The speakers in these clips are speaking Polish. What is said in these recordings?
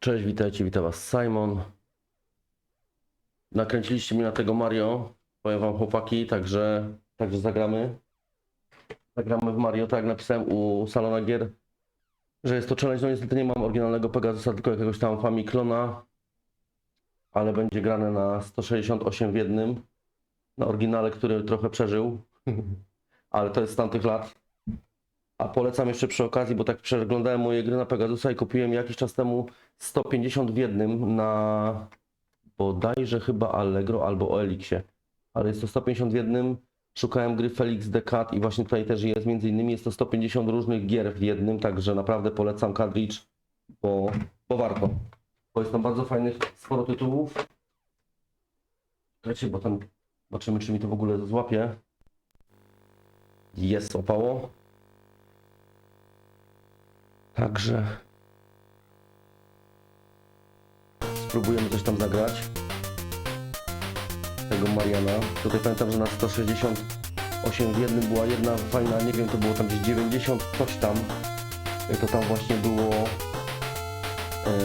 Cześć, witajcie, witam was Simon. Nakręciliście mnie na tego Mario. Powiem wam chłopaki, także, także zagramy. Zagramy w Mario, tak jak napisałem u Salona Gier, że jest to challenge. No niestety nie mam oryginalnego Pegasusa, tylko jakiegoś tam Famiklona, ale będzie grane na 168 w jednym. Na oryginale, który trochę przeżył, ale to jest z tamtych lat. A polecam jeszcze przy okazji, bo tak przeglądałem moje gry na Pegasusa i kupiłem jakiś czas temu 150 w jednym na bodajże chyba Allegro albo OLX-ie. Ale jest to 150 w jednym. Szukałem gry Felix the Cat i właśnie tutaj też jest między innymi jest to 150 różnych gier w jednym, także naprawdę polecam Cartridge, bo, bo warto. Bo jest tam bardzo fajnych, sporo tytułów. Czekajcie, bo tam zobaczymy czy mi to w ogóle złapie. Jest opało. Także spróbujemy coś tam zagrać. Tego Mariana. Tutaj pamiętam, że na 168 w jednym była jedna fajna, nie wiem, to było tam gdzieś 90 coś tam. E, To tam właśnie było. e,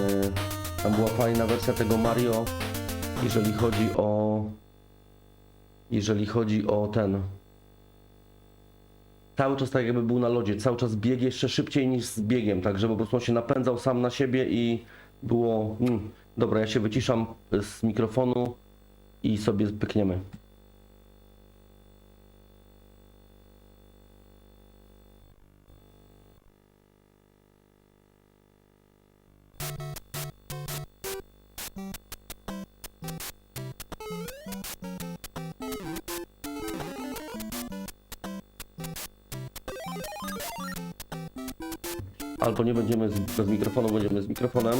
tam była fajna wersja tego Mario, jeżeli chodzi o. Jeżeli chodzi o ten. Cały czas tak jakby był na lodzie, cały czas bieg jeszcze szybciej niż z biegiem, tak żeby po prostu on się napędzał sam na siebie i było... Mm, dobra, ja się wyciszam z mikrofonu i sobie pykniemy. Albo nie będziemy z, bez mikrofonu, będziemy z mikrofonem.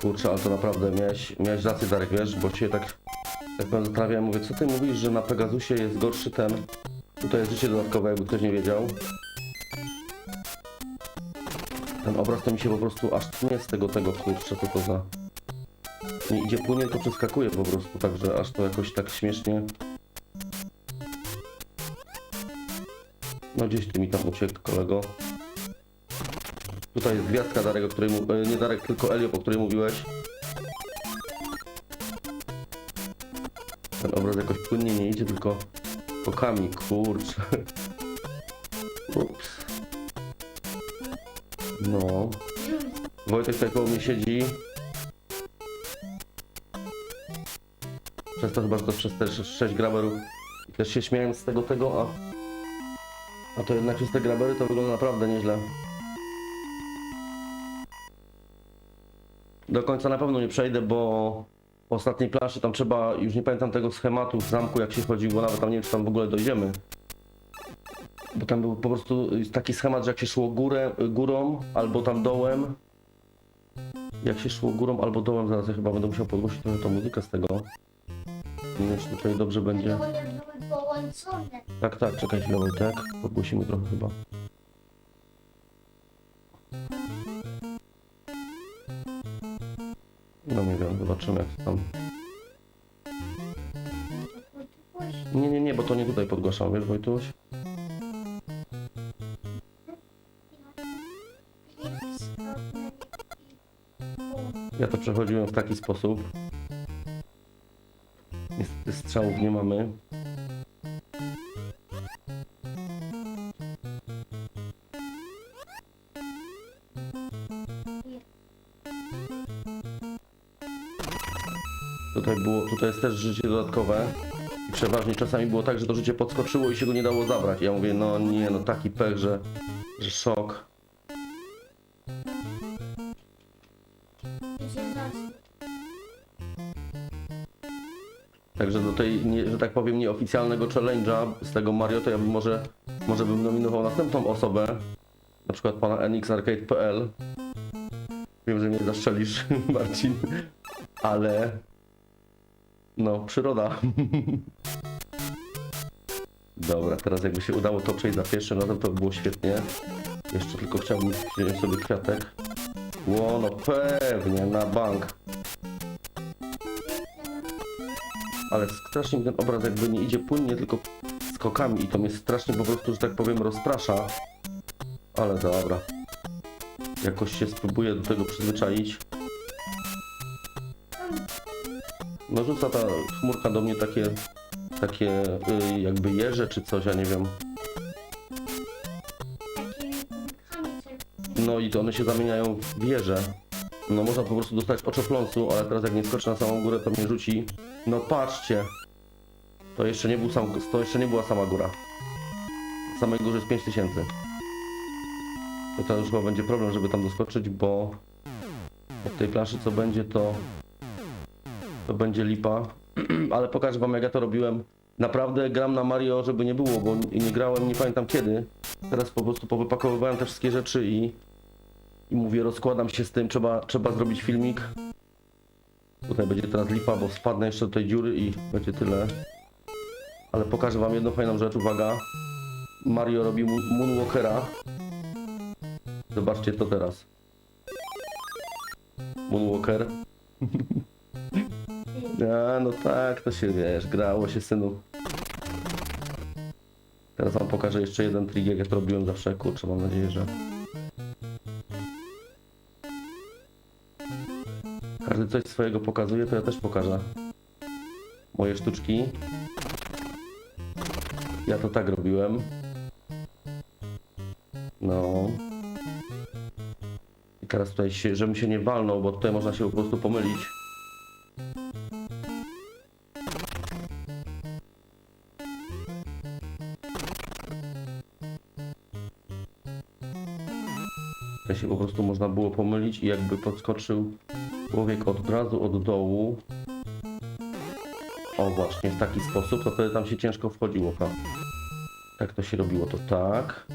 Kurczę, ale to naprawdę miałeś, miałeś rację Darek, wiesz, bo cię tak, tak powiem zastanawiałem, mówię, co ty mówisz, że na Pegasusie jest gorszy ten, tutaj jest życie dodatkowe, jakby ktoś nie wiedział. Ten obraz to mi się po prostu aż nie z tego, tego, kurczę, co to za... Nie idzie płynie, tylko przeskakuje po prostu, także aż to jakoś tak śmiesznie... No gdzieś ty mi tam uciekł, kolego. Tutaj jest gwiazdka Darek, o której e, nie Darek, tylko Elio, o której mówiłeś. Ten obraz jakoś płynnie nie idzie, tylko bokami, kurczę. Ups. No. Wojtek tutaj koło mnie siedzi. Przez to chyba, że to przez te 6 graberów. Też się śmiałem z tego, tego, a... A to jednak przez te grabery to wygląda naprawdę nieźle. Do końca na pewno nie przejdę, bo po ostatniej planszy tam trzeba, już nie pamiętam tego schematu w zamku jak się chodziło, nawet tam nie wiem czy tam w ogóle dojdziemy. Bo tam był po prostu taki schemat, że jak się szło górę, górą albo tam dołem. Jak się szło górą albo dołem, zaraz ja chyba będę musiał podgłosić trochę tą muzykę z tego. Nie wiem czy tutaj dobrze będzie. Były połączone. Tak, tak, czekaj chwilę Wojtek. Podgłosimy trochę chyba. Nie wiem, zobaczymy jak tam. Nie, nie, nie, bo to nie tutaj podgłaszam, wiesz Wojtuś? Ja to przechodziłem w taki sposób. Niestety strzałów nie mamy. Tutaj jest też życie dodatkowe. I przeważnie czasami było tak, że to życie podskoczyło i się go nie dało zabrać. Ja mówię, no nie, no taki pech, że, że szok. Także do tej, nie, że tak powiem, nieoficjalnego challenge'a z tego Mario, to ja bym może, może bym nominował następną osobę. Na przykład pana nxarcade.pl. Wiem, że mnie zaszczelisz, Marcin, ale no, przyroda. Dobra, teraz jakby się udało to przejść za pierwszym razem, to by było świetnie. Jeszcze tylko chciałbym wziąć sobie kwiatek. Ło, no pewnie, na bank. Ale strasznie ten obraz jakby nie idzie płynnie, tylko skokami i to mnie strasznie po prostu, że tak powiem, rozprasza. Ale dobra. Jakoś się spróbuję do tego przyzwyczaić. No rzuca ta chmurka do mnie takie, takie y, jakby jeże czy coś, ja nie wiem. No i to one się zamieniają w wieże. No można po prostu dostać oczopląsu, ale teraz jak nie skoczę na samą górę, to mnie rzuci. No patrzcie. To jeszcze nie był sam, to jeszcze nie była sama góra. W samej górze jest 5000. To teraz już chyba będzie problem, żeby tam doskoczyć, bo od tej planszy co będzie, to to będzie lipa. ale pokażę wam jak ja to robiłem. Naprawdę gram na Mario, żeby nie było, bo nie grałem, nie pamiętam kiedy. Teraz po prostu powypakowywałem te wszystkie rzeczy i, i mówię, rozkładam się z tym, trzeba, trzeba zrobić filmik. Tutaj będzie teraz lipa, bo spadnę jeszcze do tej dziury i będzie tyle. Ale pokażę wam jedną fajną rzecz, uwaga. Mario robi Moonwalkera. Zobaczcie to teraz. Moonwalker. A, no tak, to się wiesz, grało się synu. Teraz wam pokażę jeszcze jeden trik, jak ja to robiłem zawsze. Kurczę, mam nadzieję, że... Każdy coś swojego pokazuje, to ja też pokażę. Moje sztuczki. Ja to tak robiłem. No. I teraz tutaj się, żebym się nie walnął, bo tutaj można się po prostu pomylić. Się po prostu można było pomylić i jakby podskoczył człowiek od razu od dołu. O właśnie, w taki sposób, to wtedy tam się ciężko wchodziło? Tak to się robiło, to tak.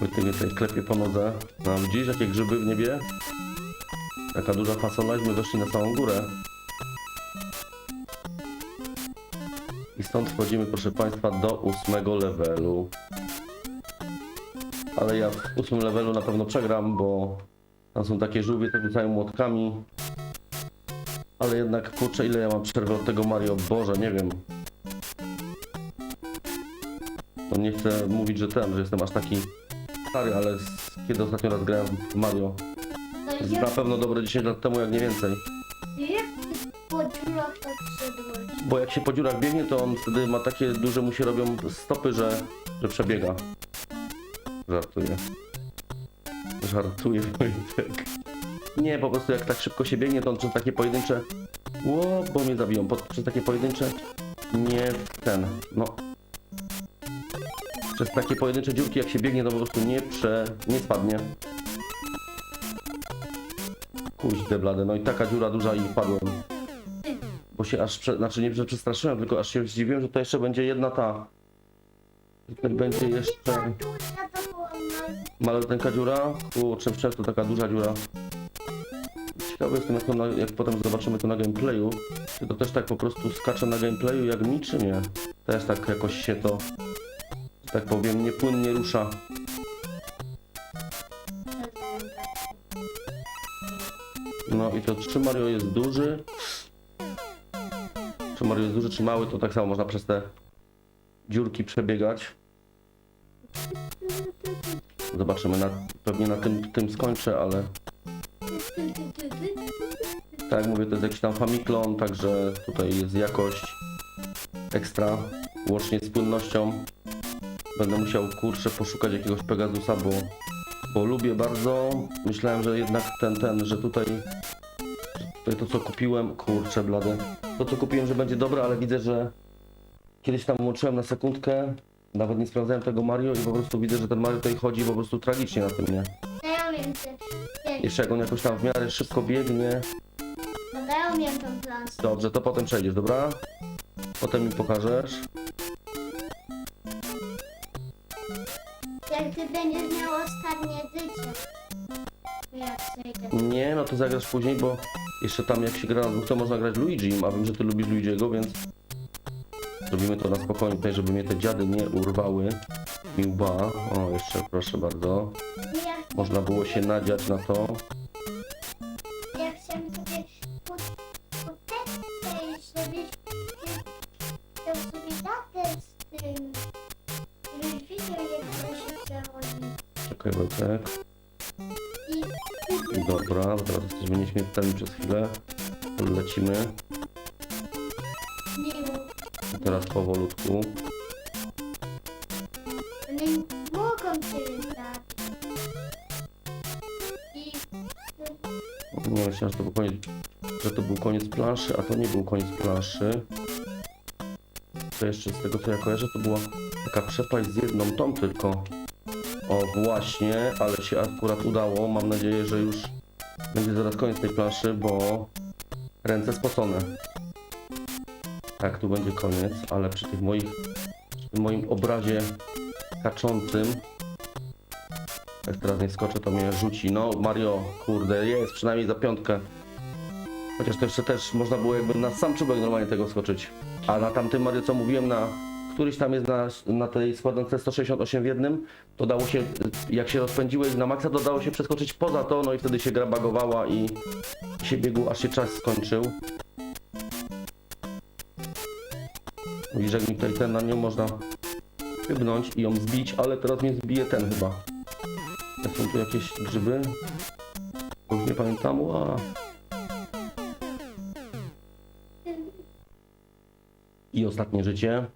Wojtek mnie tutaj klepie po nodze. No widzisz, jakie grzyby w niebie? Taka duża fasola,śmy doszli na samą górę. I stąd wchodzimy, proszę Państwa, do ósmego levelu. Ale ja w ósmym levelu na pewno przegram, bo tam są takie żółwie, które rzucają młotkami. Ale jednak, kurczę, ile ja mam przerwy od tego Mario? Boże, nie wiem. No nie chcę mówić, że ten, że jestem aż taki stary, ale kiedy ostatnio raz grałem w Mario? Na pewno dobre 10 lat temu, jak nie więcej. jak po dziurach tak szedłeś? Bo jak się po dziurach biegnie, to on wtedy ma takie duże mu się robią stopy, że, że przebiega. Żartuję. Żartuję, Wojtek. Nie, po prostu jak tak szybko się biegnie, to on przez takie pojedyncze... Ło, bo mnie zabiją. Po, przez takie pojedyncze... Nie ten, no... Przez takie pojedyncze dziurki, jak się biegnie, to po prostu nie prze... nie spadnie. Kuźde blade, no i taka dziura duża i wpadłem. Bo się aż, prze, znaczy nie, że przestraszyłem, tylko aż się zdziwiłem, że to jeszcze będzie jedna ta. Tutaj będzie jeszcze maleńka dziura. Kurczę, przed to taka duża dziura. Ciekawe jestem, jak, na, jak potem zobaczymy to na gameplayu. Czy to też tak po prostu skacze na gameplayu jak mi, czy nie? Też tak jakoś się to, tak powiem, niepłynnie rusza. No i to czy Mario jest duży? Czy Mario jest duży, czy mały, to tak samo można przez te dziurki przebiegać. Zobaczymy, na, pewnie na tym, tym skończę, ale tak jak mówię, to jest jakiś tam Famiclon, także tutaj jest jakość ekstra, łącznie z płynnością. Będę musiał, kurczę, poszukać jakiegoś Pegasusa, bo, bo lubię bardzo. Myślałem, że jednak ten, ten, że tutaj, że tutaj to co kupiłem, kurczę blade, to co kupiłem, że będzie dobre, ale widzę, że kiedyś tam włączyłem na sekundkę, nawet nie sprawdzałem tego Mario i po prostu widzę, że ten Mario tutaj chodzi po prostu tragicznie na tym, nie? Dają te... te- Jeszcze jak on jakoś tam w miarę szybko biegnie, no Dają im tą plansę. Dobrze, to potem przejdziesz, dobra? Potem mi pokażesz. Jak ty będziesz miał ostatnie życie. To Jak przejdę. Nie, no to zagrasz później, bo jeszcze tam jak się gra na dwóch, to można grać Luigi, a wiem, że ty lubisz Luigiego, więc zrobimy to na spokojnie tutaj, żeby mnie te dziady nie urwały. Mi łba. O, jeszcze proszę bardzo. Można było się nadziać na to. chcę sobie pod tekstę i żebyś Wojtek. I Dobra, teraz jesteśmy nieśmiertelni przez chwilę. Lecimy. I teraz powolutku. Nie myślałem, że to był koniec, że to był koniec planszy, a to nie był koniec planszy. To jeszcze z tego co ja kojarzę, to była taka przepaść z jedną tą tylko. O właśnie, ale się akurat udało. Mam nadzieję, że już będzie zaraz koniec tej planszy, bo ręce spocone. Tak, tu będzie koniec, ale przy tych moich, przy tym moim obrazie kaczącym jak teraz nie skoczę, to mnie rzuci. No, Mario, kurde, jest przynajmniej za piątkę. Chociaż to jeszcze też można było jakby na sam czubek normalnie tego skoczyć. A na tamtym Mario, co mówiłem, na któryś tam jest na, na tej składance 168 w jednym, to dało się, jak się rozpędziłeś na maksa, to dało się przeskoczyć poza to, no i wtedy się gra bagowała i się biegł, aż się czas skończył. Widzisz, jak mi tutaj ten na nią można chybnąć i ją zbić, ale teraz mnie zbije ten chyba. Są tu jakieś grzyby? Już nie pamiętam. Ła. I ostatnie życie.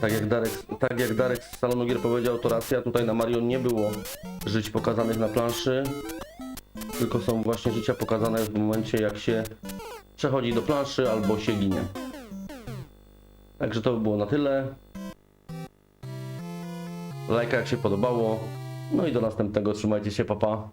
Tak jak, Darek, tak jak Darek z salonu gier powiedział, to racja. Tutaj na Mario nie było żyć pokazanych na planszy. Tylko są właśnie życia pokazane w momencie jak się przechodzi do planszy albo się ginie. Także to by było na tyle. Lajka jak się podobało. No i do następnego. Trzymajcie się, papa.